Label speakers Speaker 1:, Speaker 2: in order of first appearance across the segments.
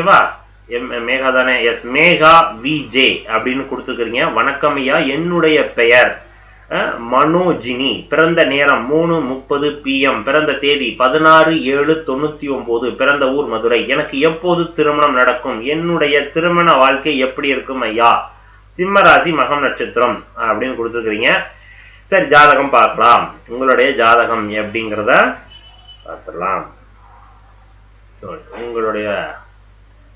Speaker 1: ஓகேவா? எம் மேகா தானே? S Megha VJ அப்படின்னு கொடுத்துக்கிறீங்க வணக்கம் ஐயா. என்னுடைய பெயர் மனோஜினி. பிறந்த நேரம் மூணு முப்பது பிஎம் பிறந்த தேதி பதினாறு ஏழு தொண்ணூத்தி ஒன்பது பிறந்த ஊர் மதுரை. எனக்கு எப்போது திருமணம் நடக்கும்? என்னுடைய திருமண வாழ்க்கை எப்படி இருக்கும் ஐயா? சிம்மராசி மகம் நட்சத்திரம் அப்படின்னு கொடுத்துருக்குறீங்க. சரி ஜாதகம் பார்க்கலாம். உங்களுடைய ஜாதகம் எப்படிங்கிறத பார்த்துடலாம். உங்களுடைய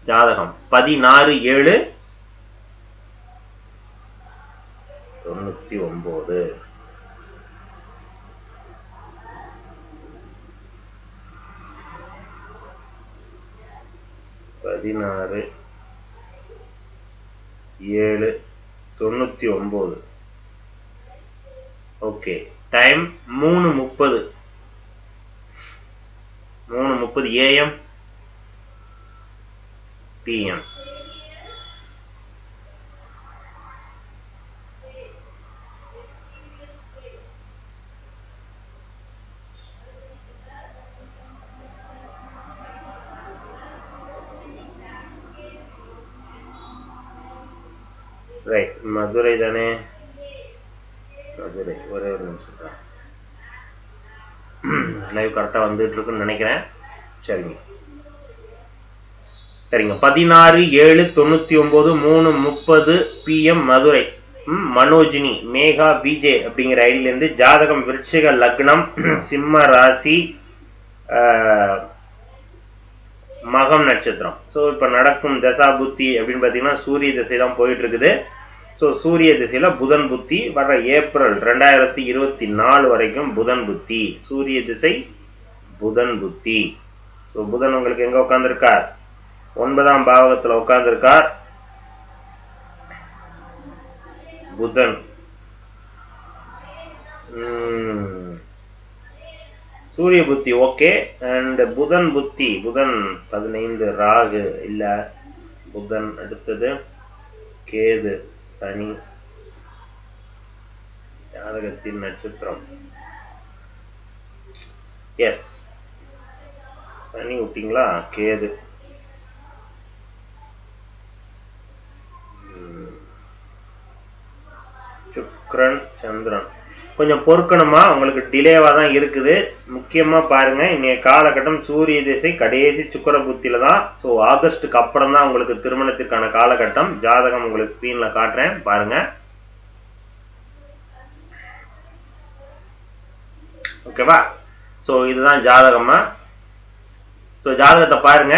Speaker 1: ஜாதகம். பதினாறு ஏழு. தொண்ணூத்தி ஒன்பது பதினாறு ஏழு தொண்ணூத்தி ஒன்பது ஓகே. டைம் மூணு முப்பது. மூணு முப்பது ஏஎம் பிஎம் ரைட் மதுரை தானே? மதுரை ஒரே ஒரு நிமிஷம் சார் லைவ் கரெக்டாக வந்துட்டு இருக்குன்னு நினைக்கிறேன். சரிங்க. சரிங்க. பதினாறு ஏழு தொண்ணூத்தி ஒன்பது மூணு முப்பது பிஎம் மதுரை. மனோஜினி மேகா விஜே அப்படிங்கிற ஐடியில இருந்து ஜாதகம் விருச்சிக லக்னம் சிம்ம ராசி ஆஹ், மகம் நட்சத்திரம். ஸோ இப்போ நடக்கும் தசா புத்தி அப்படின்னு பார்த்தீங்கன்னா சூரிய திசை தான் போயிட்டு இருக்குது ஸோ சூரிய திசையில புதன் புத்தி வர ஏப்ரல் ரெண்டாயிரத்தி இருபத்தி நாலு வரைக்கும் புதன் புத்தி. சூரிய திசை புதன் புத்தி. ஸோ புதன் உங்களுக்கு எங்க உட்கார்ந்திருக்கார்? ஒன்பதாம் பாவகத்தில் உட்கார்ந்திருக்கார். புதன். உம், சூரிய புத்தி ஓகே. அண்ட் புதன் புத்தி புதன் பதினைந்து ராகு இல்ல. புதன் அடுத்தது கேது சனி. ஜாதகத்தின் நட்சத்திரம். எஸ் சனி விட்டீங்களா கேது. சுக்ரன் சந்திரன். கொஞ்சம் பொறுக்கணுமா? உங்களுக்கு டிலேவா தான் இருக்குது. முக்கியமா பாருங்க இன்றைய காலகட்டம் சூரிய திசை கடைசி சுக்கர புத்தியில் தான். ஸோ ஆகஸ்ட்டுக்கு அப்புறம் தான் உங்களுக்கு திருமணத்திற்கான காலகட்டம். ஜாதகம் உங்களுக்கு ஸ்க்ரீனில் காட்டுறேன். பாருங்க. ஓகேவா ஸோ இதுதான் ஜாதகமா? ஸோ ஜாதகத்தை பாருங்க.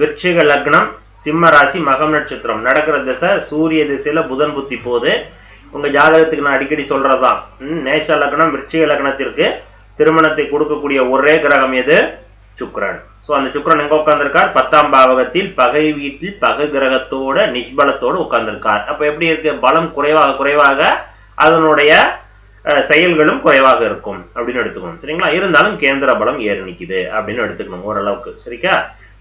Speaker 1: விருச்சிக லக்னம் சிம்ம ராசி மகம் நட்சத்திரம். நடக்கிற திசை சூரிய திசையில புதன் புத்தி போகுது. உங்க ஜாதகத்துக்கு நான் அடிக்கடி சொல்றதுதான் ம், லக்னம் விருட்சிக லக்னத்திற்கு திருமணத்தை கொடுக்கக்கூடிய ஒரே கிரகம் எது? சுக்ரன் ஸோ அந்த சுக்ரன் எங்க உட்காந்துருக்கார் பத்தாம் பாவகத்தில் பகை வீட்டில் பகை கிரகத்தோட நிஷ்பலத்தோடு உட்கார்ந்திருக்கார். அப்ப எப்படி இருக்கு? பலம் குறைவாக குறைவாக அதனுடைய செயல்களும் குறைவாக இருக்கும். அப்படின்னு எடுத்துக்கணும். சரிங்களா? இருந்தாலும் கேந்திர பலம் ஏறி நிக்குது. அப்படின்னு எடுத்துக்கணும். ஓரளவுக்கு. சரிக்கா?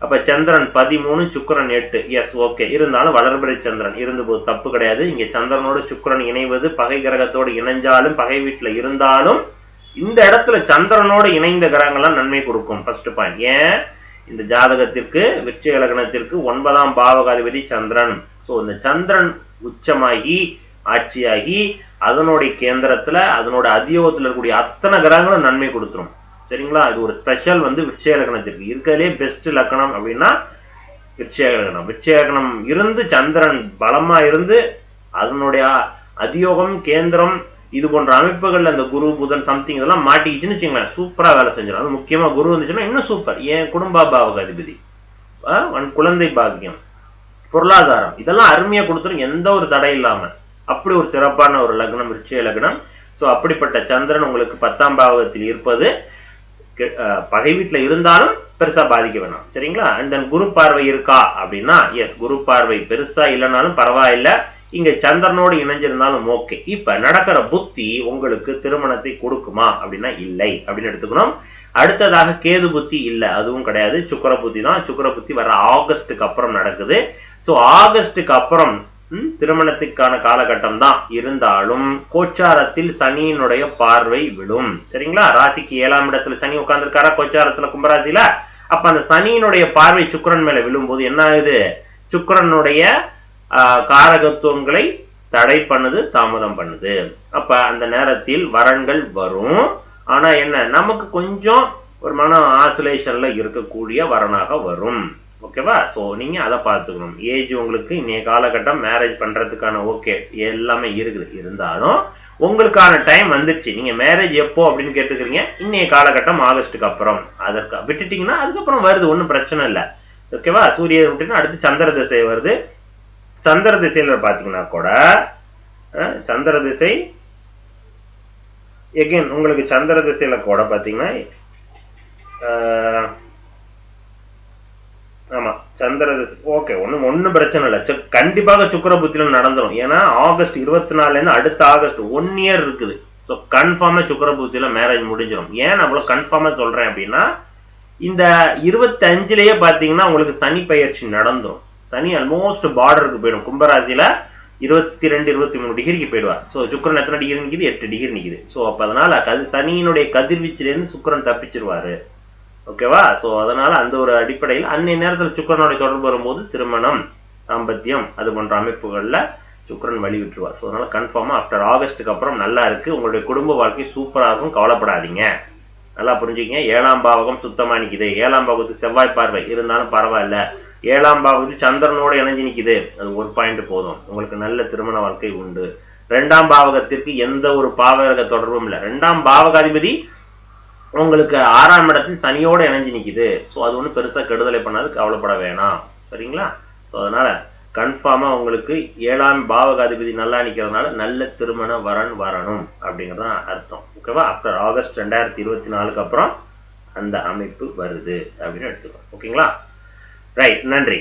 Speaker 1: அப்ப சந்திரன் பதிமூணு சுக்கிரன் எட்டு. எஸ் ஓகே இருந்தாலும் வளர்பிறை சந்திரன். இருந்தபோது தப்பு கிடையாது. இங்க சந்திரனோடு சுக்கிரன் இணைவது பகை கிரகத்தோடு இணைஞ்சாலும் பகை வீட்டுல இருந்தாலும் இந்த இடத்துல சந்திரனோடு இணைந்த கிரகங்கள்லாம் நன்மை கொடுக்கும். ஃபர்ஸ்ட் பாயிண்ட் ஏன்? இந்த ஜாதகத்திற்கு விருச்சிக லக்னத்திற்கு ஒன்பதாம் பாவகாதிபதி சந்திரன். ஸோ இந்த சந்திரன் உச்சமாகி ஆட்சியாகி அதனுடைய கேந்திரத்துல அதனோட அதியோகத்தில் இருக்கக்கூடிய அத்தனை கிரகங்களும் நன்மை கொடுத்துரும். சரிங்களா? இது ஒரு ஸ்பெஷல் வந்து விருச்சிக லக்னத்திற்கு இருக்கிறதுலே பெஸ்ட் லக்னம் அப்படின்னா விருச்சிக லக்னம். விருச்சிக லக்னம் இருந்து சந்திரன் பலமா இருந்து அதனுடைய அதியோகம் கேந்திரம் இது போன்ற அமைப்புகள்ல அந்த குரு புதன் சம்திங் இதெல்லாம் மாட்டிக்கிச்சுன்னு வச்சுங்களேன் சூப்பரா வேலை செஞ்சிடும் அது முக்கியமா குரு வந்துச்சுன்னா இன்னும் சூப்பர் ஏன் குடும்ப பாவக அதிபதி குழந்தை பாக்கியம் பொருளாதாரம் இதெல்லாம் அருமையா கொடுத்துரும். எந்த ஒரு தடை இல்லாம. அப்படி ஒரு சிறப்பான ஒரு லக்னம் விருச்சிக லக்னம். சோ அப்படிப்பட்ட சந்திரன் உங்களுக்கு பத்தாம் பாவகத்தில் இருப்பது பகை வீட்டில் இருந்தாலும் பெருசா பாதிக்க வேணாம். சரிங்களா? அண்ட் தென் குரு பார்வை இருக்கா அப்படின்னா எஸ் குரு பார்வை பெருசா இல்லைனாலும் பரவாயில்ல. இங்க சந்திரனோடு இணைஞ்சிருந்தாலும் ஓகே இப்ப நடக்கிற புத்தி உங்களுக்கு திருமணத்தை கொடுக்குமா அப்படின்னா இல்லை அப்படின்னு எடுத்துக்கணும். அடுத்ததாக கேது புத்தி இல்லை அதுவும் கிடையாது. சுக்கர புத்தி தான் சுக்கிர புத்தி வர ஆகஸ்டுக்கு அப்புறம் நடக்குது. ஸோ ஆகஸ்டுக்கு அப்புறம் திருமணத்துக்கான காலகட்டம் தான் இருந்தாலும் கோச்சாரத்தில் சனியினுடைய பார்வை விழும் சரிங்களா? ராசிக்கு ஏழாம் இடத்துல சனி உட்கார்ந்துருக்காரா கோச்சாரத்துல கும்பராசியில? அப்ப அந்த சனியினுடைய பார்வை சுக்கரன் மேல விழும்போது என்ன ஆகுது? சுக்கரனுடைய காரகத்துவங்களை தடை பண்ணுது தாமதம் பண்ணுது. அப்ப அந்த நேரத்தில் வரன்கள் வரும். ஆனா என்ன? நமக்கு கொஞ்சம் ஒரு மன ஆசுலேஷன்ல இருக்கக்கூடிய வரனாக வரும். ஓகேவா ஸோ நீங்கள் அதை பார்த்துக்கணும். ஏஜ் உங்களுக்கு இன்றைய காலகட்டம் மேரேஜ் பண்ணுறதுக்கான ஓகே எல்லாமே இருக்குது. இருந்தாலும் உங்களுக்கான டைம் வந்துருச்சு. நீங்கள் மேரேஜ் எப்போ அப்படின்னு கேட்டுக்கிறீங்க? இன்றைய காலகட்டம் ஆகஸ்ட்டுக்கு அப்புறம். அதற்கு விட்டுட்டீங்கன்னா அதுக்கப்புறம் வருது. ஒன்றும் பிரச்சனை இல்லை. ஓகேவா சூரிய விட்டுன்னா அடுத்து சந்திர திசை வருது. சந்திர திசையில பார்த்தீங்கன்னா கூட சந்திர திசை எகைன் உங்களுக்கு சந்திர திசையில கூட பார்த்தீங்கன்னா சந்திர ஓகே ஒன்றும் ஒன்றும் பிரச்சனை இல்லை. சு- கண்டிப்பாக சுக்கர புத்தியில் நடந்துடும் ஏன்னா ஆகஸ்ட் இருபத்தி நாலுலேருந்து அடுத்த ஆகஸ்ட் ஒன் இயர் இருக்குது. ஸோ கன்ஃபார்மா சுக்கர புத்தியில் மேரேஜ் முடிஞ்சிடும் ஏன் அவ்வளோ கன்ஃபார்மாக கன்ஃபார்மா சொல்றேன் அப்படின்னா இந்த இருபத்தி பார்த்தீங்கன்னா உங்களுக்கு சனி பயிற்சி நடந்துடும் சனி ஆல்மோஸ்ட் பார்டருக்கு போயிடும். கும்பராசியில இருபத்தி ரெண்டு இருபத்தி மூணு டிகிரிக்கு போயிடுவார். ஸோ சுக்கிரன் எத்தனை டிகிரி நிக்குது? எட்டு டிகிரி நிற்கிது ஸோ அப்போ அதனால கது சனியினுடைய கதிர்வீச்சிலேருந்து இருந்து சுக்கிரன் தப்பிச்சிருவாரு. ஓகேவா ஸோ அதனால அந்த ஒரு அடிப்படையில் அன்னைய நேரத்தில் சுக்கிரனுடைய தொடர்பு வரும்போது திருமணம் தாம்பத்தியம் அது போன்ற அமைப்புகளில் சுக்கரன் வழி விட்டுருவார் ஸோ அதனால கன்ஃபார்மாக ஆஃப்டர் ஆகஸ்ட்டுக்கு அப்புறம் நல்லா இருக்கு. உங்களுடைய குடும்ப வாழ்க்கை சூப்பராக இருக்கும். கவலைப்படாதீங்க. நல்லா புரிஞ்சுக்கிங்க. ஏழாம் பாவகம் சுத்தமாக நிற்கிது ஏழாம் பாவத்துக்கு செவ்வாய் பார்வை. இருந்தாலும் பரவாயில்ல. ஏழாம் பாவத்துக்கு சந்திரனோடு இணைஞ்சு நிற்கிது அது ஒரு பாயிண்ட் போதும். உங்களுக்கு நல்ல திருமண வாழ்க்கை உண்டு. ரெண்டாம் பாவகத்திற்கு எந்த ஒரு பாவக தொடர்பும் இல்லை. ரெண்டாம் பாவகாதிபதி உங்களுக்கு ஆறாம் இடத்தில் சனியோட இணைஞ்சு நிற்கிது ஸோ அது ஒன்றும் பெருசாக கெடுதலை பண்ணாது கவலைப்பட வேணாம். சரிங்களா? ஸோ அதனால் கன்ஃபார்மாக உங்களுக்கு ஏழாம் பாவகாதிபதி நல்லா நிற்கிறதுனால நல்ல திருமண வரன் வரணும் அப்படிங்கிறது தான் அர்த்தம் ஓகேவா ஆஃப்டர் ஆகஸ்ட் ரெண்டாயிரத்தி இருபத்தி நாலுக்கு அப்புறம் அந்த அமைப்பு வருது அப்படின்னு எடுத்துக்கோ ஓகேங்களா ரைட் நன்றி.